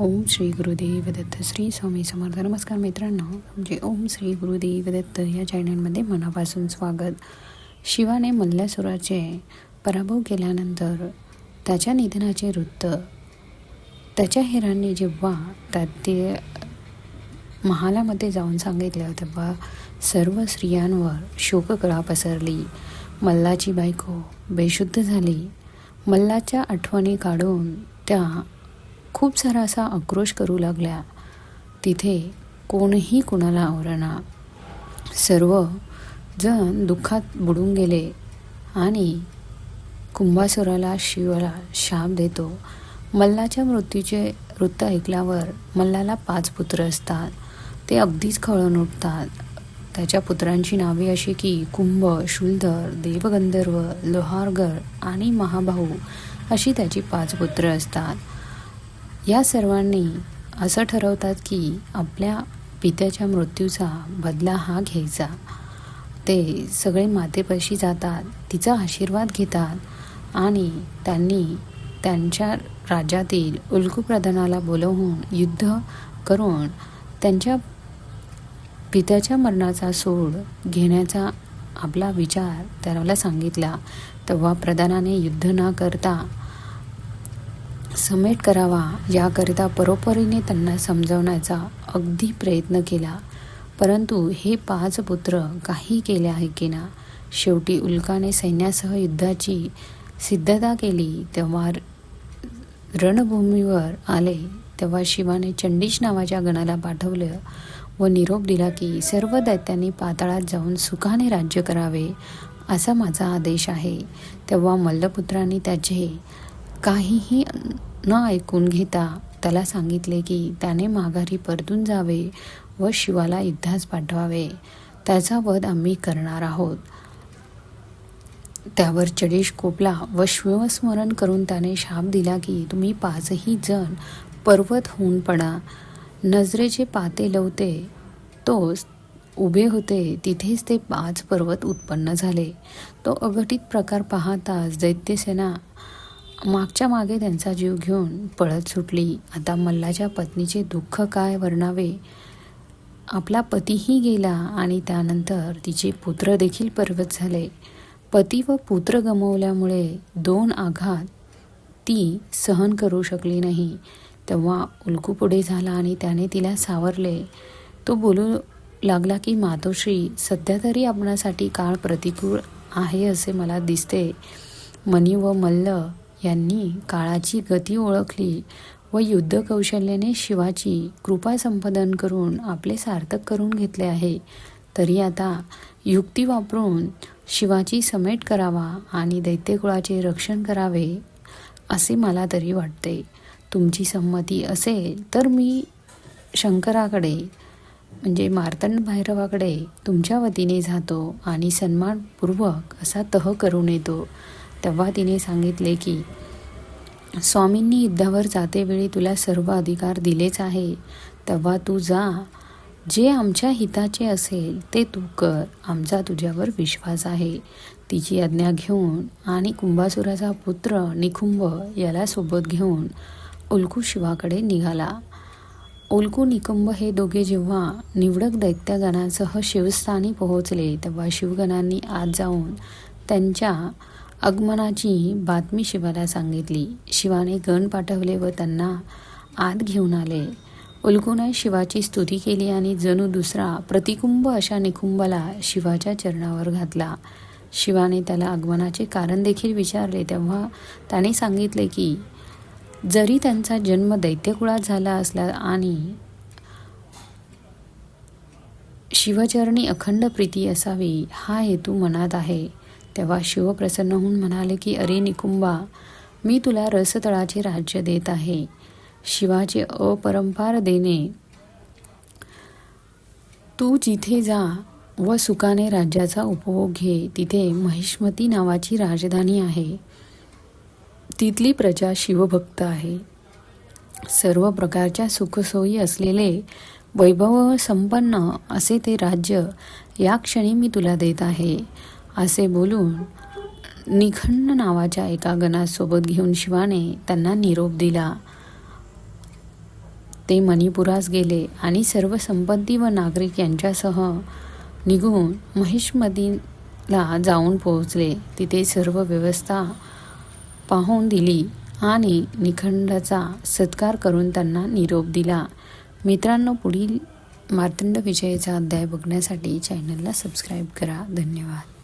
ओम श्री गुरुदेव दत्त श्री स्वामी समर्थ. नमस्कार मित्रांनो. म्हणजे ओम श्री गुरुदेव दत्त या चॅनलमध्ये मनापासून स्वागत. शिवाने मल्लासुराचे पराभव केल्यानंतर त्याच्या निधनाचे वृत्त त्याच्या हिरांनी जेव्हा त्या ते महालामध्ये जाऊन सांगितलं तेव्हा सर्व स्त्रियांवर शोककळा पसरली. मल्लाची बायको बेशुद्ध झाली. मल्लाच्या आठवणी काढून त्या खूप सारा असा आक्रोश करू लागल्या. तिथे कोणीही कुणाला आवरणा सर्व जण दुःखात बुडून गेले आणि कुंभासुराला शिवाला शाप देतो. मल्लाच्या मृत्यूचे वृत्त ऐकल्यावर मल्लाला पाच पुत्र असतात. ते अगदीच खळून उठतात त्याच्या पुत्रांची नावे अशी की कुंभ शुलधर देवगंधर्व लोहारगर आणि महाभाऊ अशी त्याची पाच पुत्र असतात. या सर्वांनी असं ठरवतात की आपल्या पित्याच्या मृत्यूचा बदला हा घ्यायचा. ते सगळे मातेपाशी जातात तिचा आशीर्वाद घेतात आणि त्यांनी त्यांच्या राज्यातील उल्कुप्रधानाला बोलवून युद्ध करून त्यांच्या पित्याच्या मरणाचा सोड घेण्याचा आपला विचार त्याला सांगितला. तेव्हा प्रधानाने युद्ध न करता समेट करावा याकरिता परोपरीने त्यांना समजवण्याचा अगदी प्रयत्न केला. परंतु हे पाच पुत्र काही केले आहे की ना? शेवटी उल्काने सैन्यासह युद्धाची सिद्धता केली. तेव्हा रणभूमीवर आले. तेव्हा शिवाने चंडीश नावाच्या गणाला पाठवलं व निरोप दिला की सर्व दैत्यांनी पाताळात जाऊन सुखाने राज्य करावे असा माझा आदेश आहे. तेव्हा मल्लपुत्रांनी त्याचे काहीही न ऐकून घेता त्याला सांगितले की त्याने माघारी परतून जावे व शिवाला युद्धास पाठवावे. त्याचा वध आम्ही करणार आहोत. त्यावर चडेश कोपला व शिवस्मरण करून त्याने शाप दिला की तुम्ही पाचही जण पर्वत होऊन पडा. नजरेचे पाते लवते तोच उभे होते तिथेच ते पाच पर्वत उत्पन्न झाले. तो अघटित प्रकार पाहताच दैत्यसेना मागच्या मागे त्यांचा जीव घेऊन पळत सुटली. आता मल्लाच्या पत्नीचे दुःख काय वर्णावे? आपला पतीही गेला आणि त्यानंतर तिचे पुत्र देखील पर्वत झाले. पती व पुत्र गमवल्यामुळे दोन आघात ती सहन करू शकली नाही. तेव्हा उल्कू पुढे झाला आणि त्याने तिला सावरले. तो बोलू लागला की मातोश्री सध्या तरी आपणासाठी काळ प्रतिकूल आहे असे मला दिसते. मनी व मल्ल यांनी काळाची गती ओळखली व युद्ध कौशल्याने शिवाची कृपा संपादन करून आपले सार्थक करून घेतले आहे. तरी आता युक्ती वापरून शिवाची समेट करावा आणि दैत्यकुळाचे रक्षण करावे असे मला तरी वाटते. तुमची संमती असेल तर मी शंकराकडे म्हणजे मार्तंड भैरवाकडे तुमच्या वतीने जातो आणि सन्मानपूर्वक असा तह करून येतो. तेव्हा तिने सांगितले की स्वामींनी युद्धावर जातेवेळी तुला सर्व अधिकार दिलेच आहे. तेव्हा तू जा. जे आमच्या हिताचे असेल ते तू कर. आमचा तुझ्यावर विश्वास आहे. तिची आज्ञा घेऊन आणि कुंभासुराचा पुत्र निकुंभ याला सोबत घेऊन उल्कू शिवाकडे निघाला. उल्कू निकुंभ हे दोघे जेव्हा निवडक दैत्यगणासह शिवस्थानी पोहोचले तेव्हा शिवगणांनी आत जाऊन त्यांच्या आगमनाची बातमी शिवाला सांगितली. शिवाने गण पाठवले व त्यांना आत घेऊन आले. उल्कूने शिवाची स्तुती केली आणि जणू दुसरा प्रतिकुंभ अशा निकुंबाला शिवाच्या चरणावर घातला. शिवाने त्याला आगमनाचे कारण देखील विचारले. तेव्हा त्याने सांगितले की जरी त्यांचा जन्म दैत्यकुळात झाला असला आणि शिवचरणी अखंड प्रीती असावी हा हेतू मनात आहे. तेव्हा शिव प्रसन्न होऊन म्हणाले की अरे निकुंबा मी तुला रसतळाचे राज्य देत आहे. शिवाचे अपरंपार देणे. तू जिथे जा व सुखाने राज्याचा उपभोग घे तिथे महिष्मती नावाची राजधानी आहे. तिथली प्रजा शिवभक्त आहे. सर्व प्रकारच्या सुखसोयी असलेले वैभव संपन्न असे ते राज्य या क्षणी मी तुला देत आहे. असे बोलून निखंड नावाच्या एका गणासोबत घेऊन शिवाने त्यांना निरोप दिला. ते मणिपुरास गेले आणि सर्व संपत्ती व नागरिक यांच्यासह निघून महेशमदीला जाऊन पोहोचले. तिथे सर्व व्यवस्था पाहून दिली आणि निखंडाचा सत्कार करून त्यांना निरोप दिला. मित्रांनो पुढील मार्तंड विजयाचा अध्याय बघण्यासाठी चॅनलला सबस्क्राईब करा. धन्यवाद.